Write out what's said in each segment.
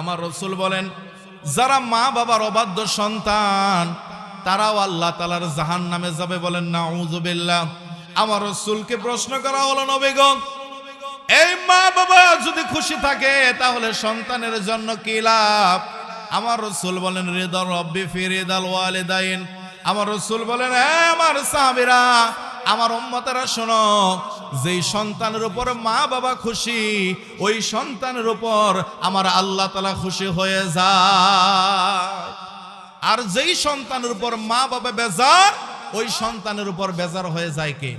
আমার রসুল বলেন, যারা মা বাবার অবাধ্য সন্তান, তারাও আল্লাহ তালার জাহান নামে যাবে বলেন না উজুবিল্লাহ আমার রসুলকে প্রশ্ন করা হলো নবীগণ এই মা বাবা যদি খুশি থাকে, তাহলে সন্তানের জন্য কি লাভ? আমার রসুল বলেন হৃদয় রব্বি ফিরিদাল ওয়ালিদাইন। আমার রসুল বলেন হ্যাঁ আমার সাহাবীরা আমার উম্মতেরা শোনো, যেই সন্তানের উপর মা বাবা খুশি, ওই সন্তানের উপর আমার আল্লাহ তালা খুশি হয়ে যায়। আর যেই সন্তানের উপর মা বাবা বেজার, ওই সন্তানের উপর বেজার হয়ে যায় কে?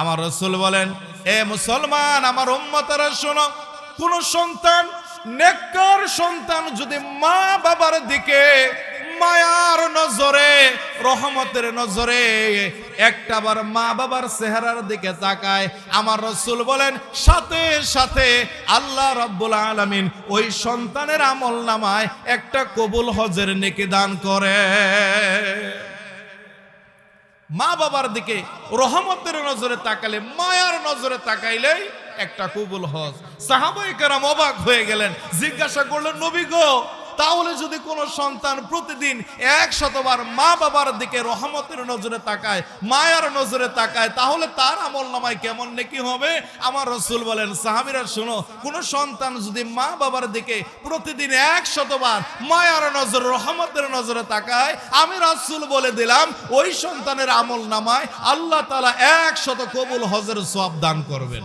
আমার রসুল বলেন, এ মুসলমান, আমার উম্মতেরা শোনো, কোন সন্তান নেকর সন্তান যদি মা বাবার দিকে মায়ার নজরে, রহমতের নজরে একটাবার মা বাবার চেহারার দিকে তাকায়। আমার রসুল বলেন, সাথে সাথে আল্লাহ রব্বুল আলামিন ওই সন্তানের আমল নামায় একটা কবুল হজের নেকি দান করে। মা বাবার দিকে রহমতের নজরে তাকালে, মায়ার নজরে তাকাইলেই একটা কবুল হজ। সাহাবাই কারাম অবাক হয়ে গেলেন, জিজ্ঞাসা করলেন, নবী গো তাহলে যদি কোনো সন্তান প্রতিদিন এক শতবার মা বাবার দিকে রহমতের নজরে তাকায়, মায়ার নজরে তাকায়, তাহলে তার আমল নামায় কেমন নেকি হবে? আমার রসুল বলেন, সাহাবিরা, শোনো, কোনো সন্তান যদি মা বাবার দিকে প্রতিদিন এক শতবার মায়ার নজর, রহমতের নজরে তাকায়, আমি রসুল বলে দিলাম, ওই সন্তানের আমল নামায় আল্লাহ তালা এক শত কবুল হজের সব দান করবেন।